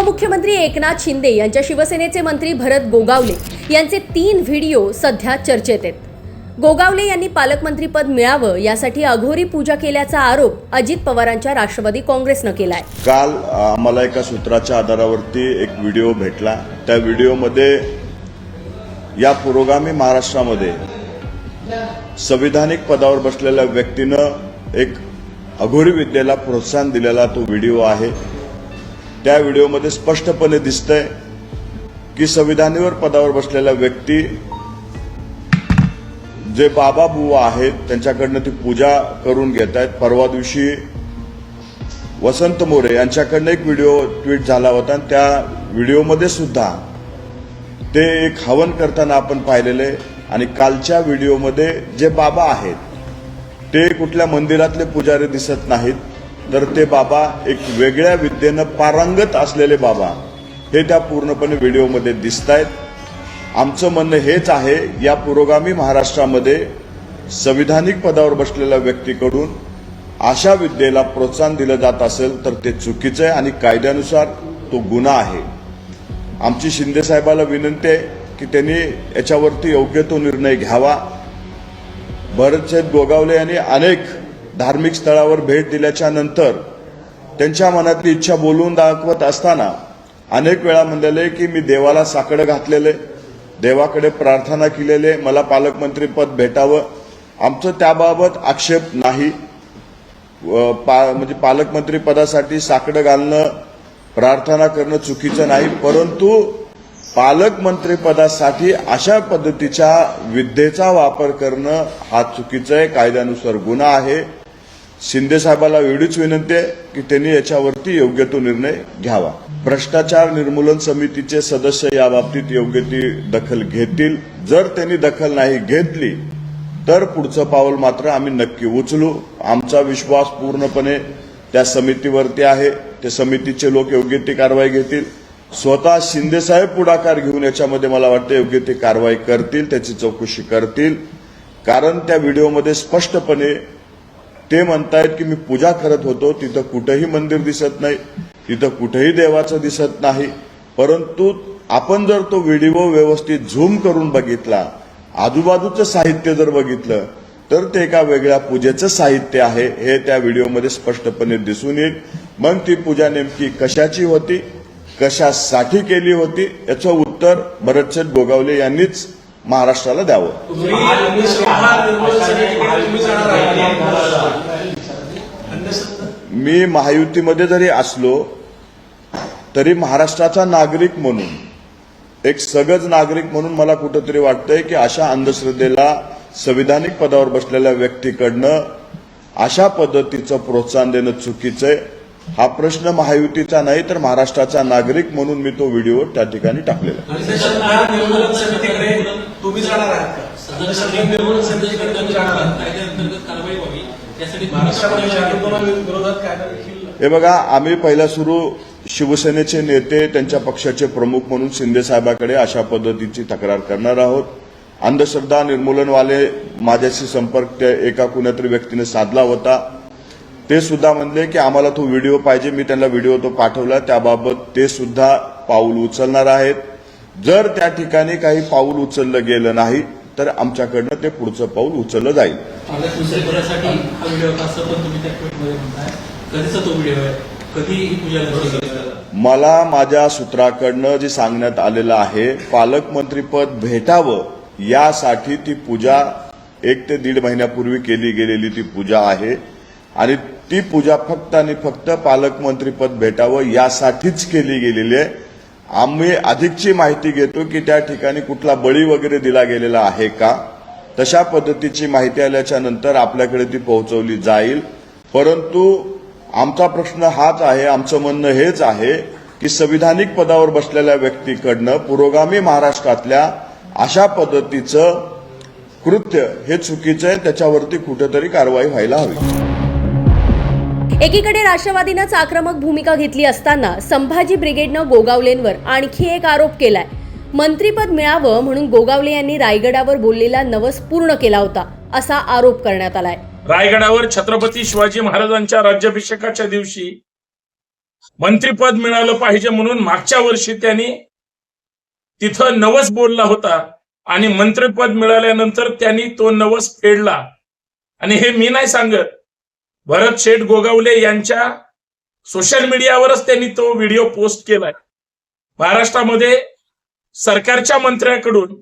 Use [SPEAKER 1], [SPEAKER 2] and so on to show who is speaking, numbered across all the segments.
[SPEAKER 1] उपमुख्यमंत्री एकनाथ शिंदे यांच्या शिवसेनेचे मंत्री भरत गोगावले यांचे तीन व्हिडिओ सध्या चर्चेत आहेत. गोगावले यांनी पालकमंत्रीपद मिळावं यासाठी अघोरी पूजा केल्याचा आरोप अजित पवारांच्या राष्ट्रवादी काँग्रेसनं केलाय.
[SPEAKER 2] काल आम्हाला एका सूत्राच्या आधारावरती एक व्हिडिओ भेटला. त्या व्हिडिओमध्ये या पुरोगामी महाराष्ट्रामध्ये संविधानिक पदावर बसलेल्या व्यक्तीनं एक अघोरी विद्येला प्रोत्साहन दिलेला तो व्हिडिओ आहे. त्या व्हिडिओमध्ये स्पष्टपणे दिसतंय की संविधानीवर पदावर बसलेला व्यक्ती जे बाबा बुवा आहेत त्यांच्याकडनं ती पूजा करून घेत आहेत. परवा दिवशी वसंत मोरे यांच्याकडनं एक व्हिडिओ ट्विट झाला होता आणि त्या व्हिडिओमध्ये सुद्धा ते एक हवन करताना आपण पाहिलेले आणि कालच्या व्हिडिओमध्ये जे बाबा आहेत ते कुठल्या मंदिरातले पुजारी दिसत नाहीत. तर ते बाबा एक वेगळ्या विद्येनं पारंगत असलेले बाबा. हे त्या पूर्णपणे व्हिडिओमध्ये दिसत आहेत आमचं म्हणणं हेच आहे या पुरोगामी महाराष्ट्रामध्ये संविधानिक पदावर बसलेल्या व्यक्तीकडून अशा विद्येला प्रोत्साहन दिलं जात असेल तर ते चुकीचं आहे आणि कायद्यानुसार तो गुन्हा आहे. आमची शिंदे साहेबाला विनंती आहे की त्यांनी याच्यावरती योग्य तो निर्णय घ्यावा. भरतशेठ गोगावले यांनी अनेक धार्मिक स्थळावर भेट दिल्याच्या नंतर त्यांच्या मनातली इच्छा बोलून दाखवत असताना अनेक वेळा म्हणलेले की मी देवाला साकडं घातलेले देवाकडे प्रार्थना केलेले मला पालकमंत्रीपद भेटावं. आमचं त्याबाबत आक्षेप नाही. व पा म्हणजे पालकमंत्री पदासाठी साकडं घालणं प्रार्थना करणं चुकीचं नाही परंतु पालकमंत्री पदासाठी अशा पद्धतीच्या विद्येचा वापर करणं हा चुकीचं आहे कायद्यानुसार गुन्हा आहे. शिंदे साहेबाला एवढीच विनंती आहे की त्यांनी याच्यावरती योग्य तो निर्णय घ्यावा. भ्रष्टाचार निर्मूलन समितीचे सदस्य याबाबतीत योग्य ती दखल घेतील. जर त्यांनी दखल नाही घेतली तर पुढचं पाऊल मात्र आम्ही नक्की उचलू. आमचा विश्वास पूर्णपणे त्या समितीवरती आहे. त्या समितीचे लोक योग्य ती कारवाई घेतील. स्वतः शिंदेसाहेब पुढाकार घेऊन याच्यामध्ये मला वाटतं योग्य ती कारवाई करतील त्याची चौकशी करतील. कारण त्या व्हिडिओमध्ये स्पष्टपणे ते म्हणतायत की मी पूजा करत होतो तिथं कुठंही मंदिर दिसत नाही तिथं कुठेही देवाचं दिसत नाही. परंतु आपण जर तो व्हिडिओ व्यवस्थित झूम करून बघितला आजूबाजूचं साहित्य जर बघितलं तर ते एका वेगळ्या पूजेचं साहित्य आहे हे त्या व्हिडिओमध्ये स्पष्टपणे दिसून येईल. मग ती पूजा नेमकी कशाची होती कशासाठी केली होती याचं उत्तर भरतशेठ गोगावले यांनीच महाराष्ट्राला द्यावं. मी महायुतीमध्ये जरी असलो तरी महाराष्ट्राचा नागरिक म्हणून एक सगज नागरिक म्हणून मला कुठंतरी वाटतंय की अशा अंधश्रद्धेला संविधानिक पदावर बसलेल्या व्यक्तीकडनं अशा पद्धतीचं प्रोत्साहन देणं चुकीचं आहे हा प्रश्न महायुतीचा नाही तर महाराष्ट्राचा नागरिक म्हणून मी तो व्हिडिओ त्या ठिकाणी टाकलेला
[SPEAKER 3] तुम्ही जाणार आहात का?
[SPEAKER 2] हे बघा आम्ही पहिला सुरू शिवसेनेचे नेते त्यांच्या पक्षाचे प्रमुख म्हणून शिंदे साहेबाकडे अशा पद्धतीची तक्रार करणार आहोत. अंधश्रद्धा निर्मूलनवाले माझ्याशी संपर्क त्या एका कुणातरी व्यक्तीने साधला होता. ते सुद्धा म्हणले की आम्हाला तो व्हिडिओ पाहिजे मी त्यांना व्हिडिओ तो पाठवला त्याबाबत ते सुद्धा पाऊल उचलणार आहेत. जर त्या ठिकाणी काही पाऊल उचललं गेलं नाही तर आमच्याकडनं ते पुढचं पाऊल उचललं जाईल. मला माझ्या सूत्राकडनं जे सांगण्यात आलेलं आहे पालकमंत्रीपद भेटावं यासाठी ती पूजा एक ते दीड महिन्यापूर्वी केली गेलेली ती पूजा आहे. आणि ती पूजा फक्त आणि फक्त पालकमंत्रीपद भेटावं यासाठीच केली गेलेली आहे. आम्ही अधिकची माहिती घेतो की त्या ठिकाणी कुठला बळी वगैरे दिला गेलेला आहे का? तशा पद्धतीची माहिती आल्याच्यानंतर आपल्याकडे ती पोहोचवली जाईल. परंतु आमचा प्रश्न हाच आहे आमचं म्हणणं हेच आहे की संविधानिक पदावर बसलेल्या व्यक्तीकडनं पुरोगामी महाराष्ट्रातल्या अशा पद्धतीचं कृत्य हे चुकीचं आहे त्याच्यावरती कुठेतरी कारवाई व्हायला हवी.
[SPEAKER 1] एकीकडे राष्ट्रवादीनंच आक्रमक भूमिका घेतली असताना संभाजी ब्रिगेडनं गोगावलेंवर आणखी एक आरोप केलाय. मंत्रीपद मिळावं म्हणून गोगावले यांनी रायगडावर बोललेला नवस पूर्ण केला होता असा आरोप करण्यात आलाय.
[SPEAKER 4] रायगडावर छत्रपती शिवाजी महाराजांच्या राज्याभिषेकाच्या दिवशी मंत्रीपद मिळालं पाहिजे म्हणून मागच्या वर्षी त्यांनी तिथं नवस बोलला होता आणि मंत्रिपद मिळाल्यानंतर त्यांनी तो नवस फेडला. आणि हे मी नाही सांगत भरत शेठ गोगावले यांच्या सोशल मीडियावरच त्यांनी तो व्हिडिओ पोस्ट केलाय. महाराष्ट्रामध्ये सरकारच्या मंत्र्याकडून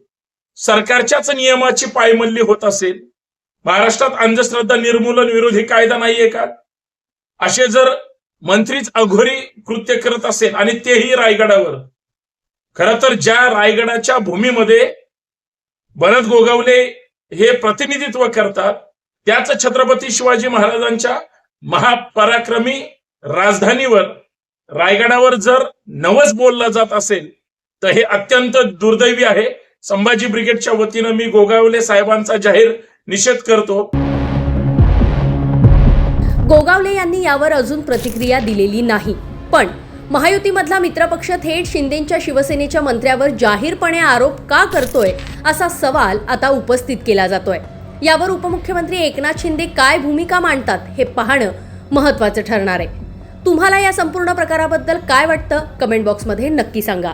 [SPEAKER 4] सरकारच्याच नियमाची पायमल्ली होत असेल महाराष्ट्रात अंधश्रद्धा निर्मूलन विरोधी कायदा नाहीये का? असे जर मंत्रीच अघोरी कृत्य करत असेल आणि तेही रायगडावर खर तर ज्या रायगडाच्या भूमीमध्ये भरत गोगावले हे प्रतिनिधित्व करतात त्याच छत्रपती शिवाजी महाराजांच्या महापराक्रमी राजधानीवर रायगडावर जर नवस बोलला जात असेल तर हे अत्यंत दुर्दैवी आहे. संभाजी ब्रिगेडच्या वतीनं मी गोगावले साहेबांचा जाहीर निषेध करतो.
[SPEAKER 1] गोगावले यांनी यावर अजून प्रतिक्रिया दिलेली नाही. पण महायुतीमधला मित्रपक्ष थेट शिंदेच्या शिवसेनेच्या मंत्र्यावर जाहीरपणे आरोप का करतोय असा सवाल आता उपस्थित केला जातोय. यावर उपमुख्यमंत्री एकनाथ शिंदे काय भूमिका मांडतात हे पाहणं महत्त्वाचं ठरणार आहे. तुम्हाला या संपूर्ण प्रकाराबद्दल काय वाटतं? कमेंट बॉक्समध्ये नक्की सांगा.